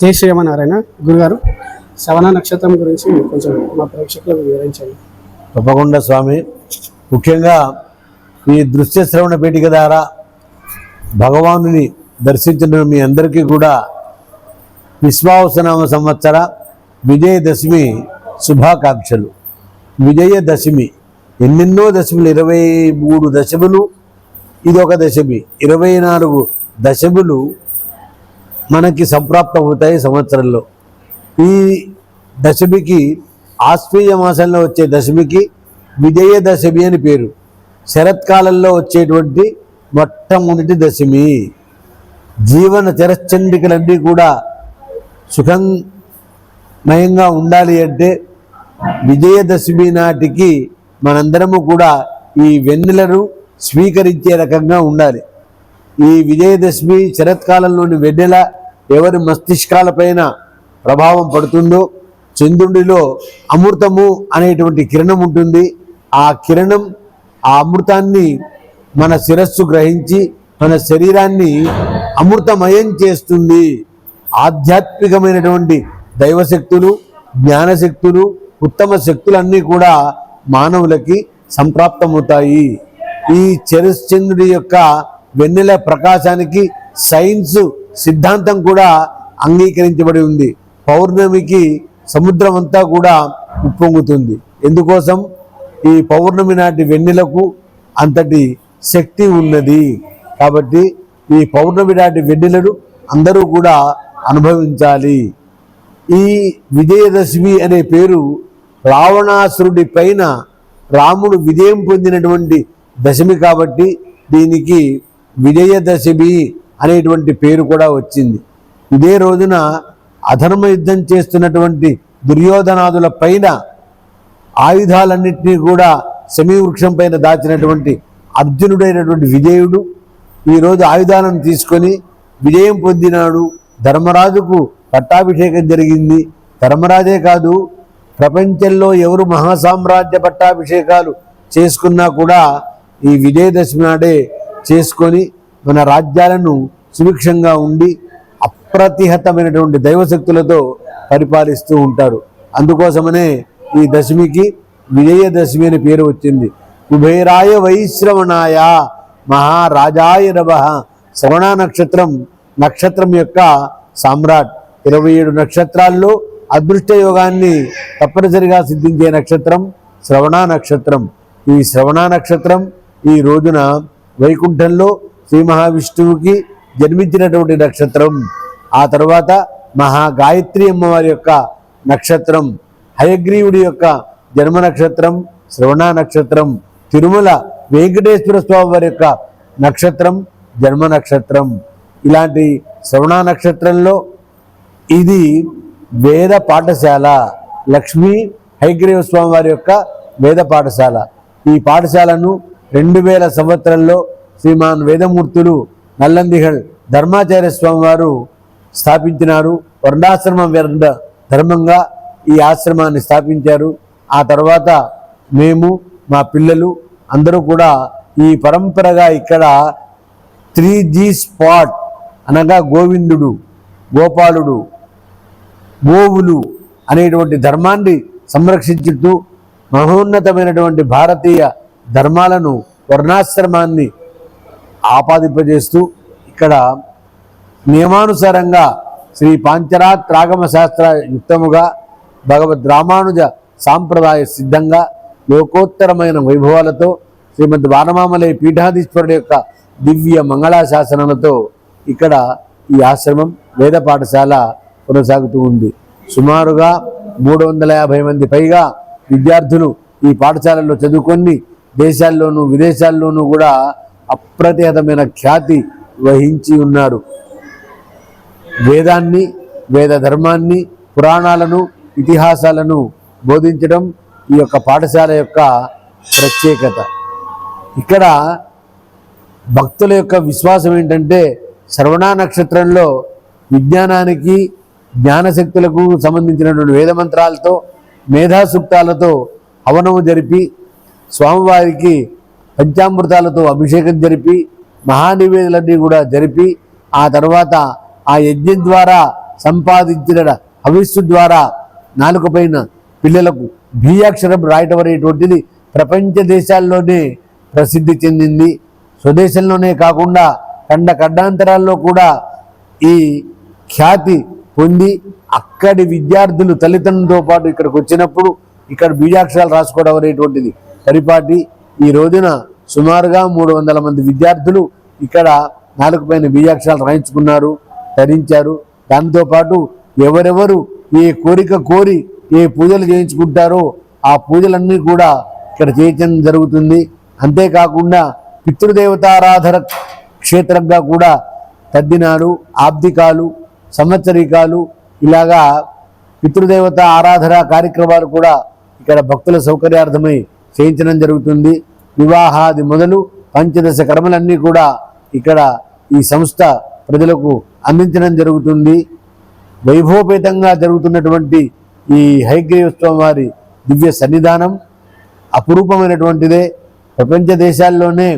జై శ్రీరామనారాయణ. గురుగారు శ్రవణ నక్షత్రం గురించి కొంచెం మా ప్రేక్షకులకు వివరించండి. తప్పకుండా స్వామి. ముఖ్యంగా ఈ దృశ్య శ్రవణ పీఠిక ద్వారా భగవానుని దర్శించిన మీ అందరికీ కూడా విశ్వావసనామ సంవత్సర విజయదశమి శుభాకాంక్షలు. విజయదశమి ఎన్నెన్నో దశములు ఇరవై మూడు దశములు ఇది ఒక దశమి. ఇరవై నాలుగు దశములు మనకి సంప్రాప్తం అవుతాయి సంవత్సరంలో. ఈ దశమికి ఆశ్వీయ మాసంలో వచ్చే దశమికి విజయదశమి అని పేరు. శరత్కాలంలో వచ్చేటువంటి మొట్టమొదటి దశమి. జీవన తిరచండికలన్నీ కూడా సుఖమయంగా ఉండాలి అంటే విజయదశమి నాటికి మనందరము కూడా ఈ వెన్నెలను స్వీకరించే రకంగా ఉండాలి. ఈ విజయదశమి శరత్కాలంలోని వెన్నెల ఎవరి మస్తిష్కాలపైన ప్రభావం పడుతుందో చంద్రుడిలో అమృతము అనేటువంటి కిరణం ఉంటుంది. ఆ కిరణం ఆ అమృతాన్ని మన శిరస్సు గ్రహించి మన శరీరాన్ని అమృతమయం చేస్తుంది. ఆధ్యాత్మికమైనటువంటి దైవశక్తులు జ్ఞానశక్తులు ఉత్తమ శక్తులన్నీ కూడా మానవులకి సంప్రాప్తమవుతాయి. ఈ చరశ్చంద్రుడి యొక్క వెన్నెల ప్రకాశానికి సైన్స్ సిద్ధాంతం కూడా అంగీకరించబడి ఉంది. పౌర్ణమికి సముద్రం అంతా కూడా ఉప్పొంగుతుంది. ఎందుకోసం? ఈ పౌర్ణమి నాటి వెన్నెలకు అంతటి శక్తి ఉన్నది. కాబట్టి ఈ పౌర్ణమి నాటి వెన్నెలను అందరూ కూడా అనుభవించాలి. ఈ విజయదశమి అనే పేరు రావణాసురుడి పైన రాముడు విజయం పొందినటువంటి దశమి కాబట్టి దీనికి విజయదశమి అనేటువంటి పేరు కూడా వచ్చింది. ఇదే రోజున అధర్మ యుద్ధం చేస్తున్నటువంటి దుర్యోధనాదుల పైన ఆయుధాలన్నింటినీ కూడా వృక్షం పైన దాచినటువంటి అర్జునుడైనటువంటి విజయుడు ఈరోజు ఆయుధాలను తీసుకొని విజయం పొందినాడు. ధర్మరాజుకు పట్టాభిషేకం జరిగింది. ధర్మరాజే కాదు ప్రపంచంలో ఎవరు మహాసామ్రాజ్య పట్టాభిషేకాలు చేసుకున్నా కూడా ఈ విజయదశమి నాడే చేసుకొని మన రాజ్యాలను సుభిక్షంగా ఉండి అప్రతిహతమైనటువంటి దైవశక్తులతో పరిపాలిస్తూ ఉంటారు. అందుకోసమనే ఈ దశమికి విజయదశమి అని పేరు వచ్చింది. కుబేరాయ వైశ్రవణాయ మహారాజాయ నభ శ్రవణ నక్షత్రం నక్షత్రం యొక్క సామ్రాట్. ఇరవై ఏడు నక్షత్రాల్లో అదృష్ట యోగాన్ని తప్పనిసరిగా సిద్ధించే నక్షత్రం శ్రవణ నక్షత్రం. ఈ శ్రవణ నక్షత్రం ఈ రోజున వైకుంఠంలో శ్రీ మహావిష్ణువుకి జన్మించినటువంటి నక్షత్రం. ఆ తర్వాత మహాగాయత్రి అమ్మవారి యొక్క నక్షత్రం హయగ్రీవుడి యొక్క జన్మ నక్షత్రం శ్రవణ నక్షత్రం తిరుమల వెంకటేశ్వర స్వామి వారి యొక్క నక్షత్రం జన్మ నక్షత్రం. ఇలాంటి శ్రవణ నక్షత్రంలో ఇది వేద పాఠశాల లక్ష్మీ హైగ్రీవ స్వామి వారి యొక్క వేద పాఠశాల. ఈ పాఠశాలను రెండు వేల సంవత్సరంలో శ్రీమాన్ వేదమూర్తులు నల్లందిహల్ ధర్మాచార్య స్వామి వారు స్థాపించినారు. వర్ణాశ్రమం వేద ధర్మంగా ఈ ఆశ్రమాన్ని స్థాపించారు. ఆ తర్వాత మేము మా పిల్లలు అందరూ కూడా ఈ పరంపరగా ఇక్కడ త్రీ జీ స్పాట్ అనగా గోవిందుడు గోపాలుడు గోవులు అనేటువంటి ధర్మాన్ని సంరక్షించుతూ మహోన్నతమైనటువంటి భారతీయ ధర్మాలను వర్ణాశ్రమాన్ని ఆపాదింపజేస్తూ ఇక్కడ నియమానుసారంగా శ్రీ పాంచరాత్రాగమ శాస్త్ర యుక్తముగా భగవద్ రామానుజ సాంప్రదాయ సిద్ధంగా లోకోత్తరమైన వైభవాలతో శ్రీమద్ వానమామలై పీఠాధీశ్వరుడు యొక్క దివ్య మంగళాశాసనాలతో ఇక్కడ ఈ ఆశ్రమం వేద పాఠశాల కొనసాగుతూ ఉంది. సుమారుగా మూడు వందల యాభై మంది పైగా విద్యార్థులు ఈ పాఠశాలలో చదువుకొని దేశాల్లోనూ విదేశాల్లోనూ కూడా అప్రతిహతమైన ఖ్యాతి వహించి ఉన్నారు. వేదాన్ని వేద ధర్మాన్ని పురాణాలను ఇతిహాసాలను బోధించడం ఈ యొక్క పాఠశాల యొక్క ప్రత్యేకత. ఇక్కడ భక్తుల యొక్క విశ్వాసం ఏంటంటే శ్రవణ నక్షత్రంలో విజ్ఞానానికి జ్ఞానశక్తులకు సంబంధించినటువంటి వేదమంత్రాలతో మేధాసూక్తాలతో హవనము జరిపి స్వామివారికి పంచామృతాలతో అభిషేకం జరిపి మహానివేదులన్నీ కూడా జరిపి ఆ తర్వాత ఆ యజ్ఞం ద్వారా సంపాదించిన హవిస్సు ద్వారా నాలుకపైన పిల్లలకు బీజాక్షరం రాయటం అనేటువంటిది ప్రపంచ దేశాల్లోనే ప్రసిద్ధి చెందింది. స్వదేశంలోనే కాకుండా ఖండ ఖండాంతరాల్లో కూడా ఈ ఖ్యాతి పొంది అక్కడి విద్యార్థులు తల్లిదండ్రులతో పాటు ఇక్కడికి వచ్చినప్పుడు ఇక్కడ బీజాక్షరాలు రాసుకోవడం అనేటువంటిది పరిపాటి ఈ రోజున సుమారుగా మూడు వందల మంది విద్యార్థులు ఇక్కడ నాలుగు పైన బీజాక్షరాలు రాయించుకున్నారు ధరించారు. దాంతోపాటు ఎవరెవరు ఏ కోరిక కోరి ఏ పూజలు చేయించుకుంటారో ఆ పూజలన్నీ కూడా ఇక్కడ చేయించడం జరుగుతుంది. అంతేకాకుండా పితృదేవతారాధన క్షేత్రంగా కూడా తద్దినాలు ఆబ్దికాలు సంవత్సరికాలు ఇలాగా పితృదేవత ఆరాధన కార్యక్రమాలు కూడా ఇక్కడ భక్తుల సౌకర్యార్థమై చేయించడం జరుగుతుంది. వివాహాది మొదలు పంచదశ కర్మలన్నీ కూడా ఇక్కడ ఈ సంస్థ ప్రజలకు అందించడం జరుగుతుంది. వైభవపేతంగా జరుగుతున్నటువంటి ఈ హైగ్రీవోత్సవం వారి దివ్య సన్నిధానం అపురూపమైనటువంటిదే. ప్రపంచ దేశాల్లోనే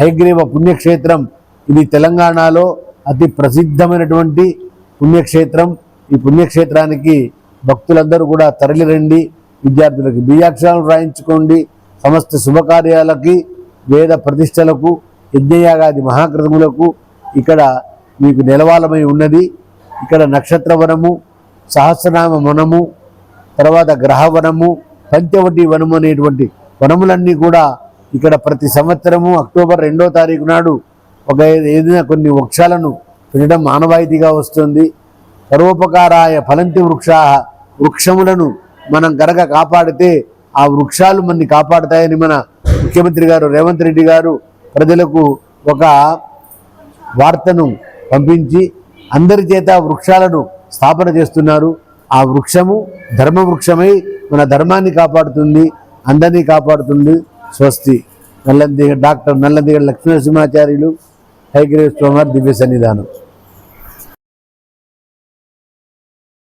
హైగ్రీవ పుణ్యక్షేత్రం ఇది తెలంగాణలో అతి ప్రసిద్ధమైనటువంటి పుణ్యక్షేత్రం. ఈ పుణ్యక్షేత్రానికి భక్తులందరూ కూడా తరలిరండి. విద్యార్థులకు బీజాక్షరాలు రాయించుకోండి. సమస్త శుభకార్యాలకి వేద ప్రతిష్టలకు యజ్ఞయాగాది మహాకృతములకు ఇక్కడ మీకు నిలవాలమై ఉన్నది. ఇక్కడ నక్షత్ర వనము సహస్రనామ వనము తర్వాత గ్రహవనము పంచవటి వనము అనేటువంటి వనములన్నీ కూడా ఇక్కడ ప్రతి సంవత్సరము అక్టోబర్ రెండో తారీఖు నాడు ఒక ఏదైనా కొన్ని వృక్షాలను పెట్టడం మానవాయితీగా వస్తుంది. సర్వోపకారాయ ఫలంతి వృక్షా వృక్షములను మనం గనక కాపాడితే ఆ వృక్షాలు మనని కాపాడుతాయని మన ముఖ్యమంత్రి గారు రేవంత్ రెడ్డి గారు ప్రజలకు ఒక వార్తను పంపించి అందరి చేత వృక్షాలను స్థాపన చేస్తున్నారు. ఆ వృక్షము ధర్మ వృక్షమై మన ధర్మాన్ని కాపాడుతుంది అందరినీ కాపాడుతుంది. స్వస్తి. నల్లంది డాక్టర్ నల్లందిగడ లక్ష్మీనరసింహాచార్యులు హైగ్రీవ స్వామి దివ్య సన్నిధానం.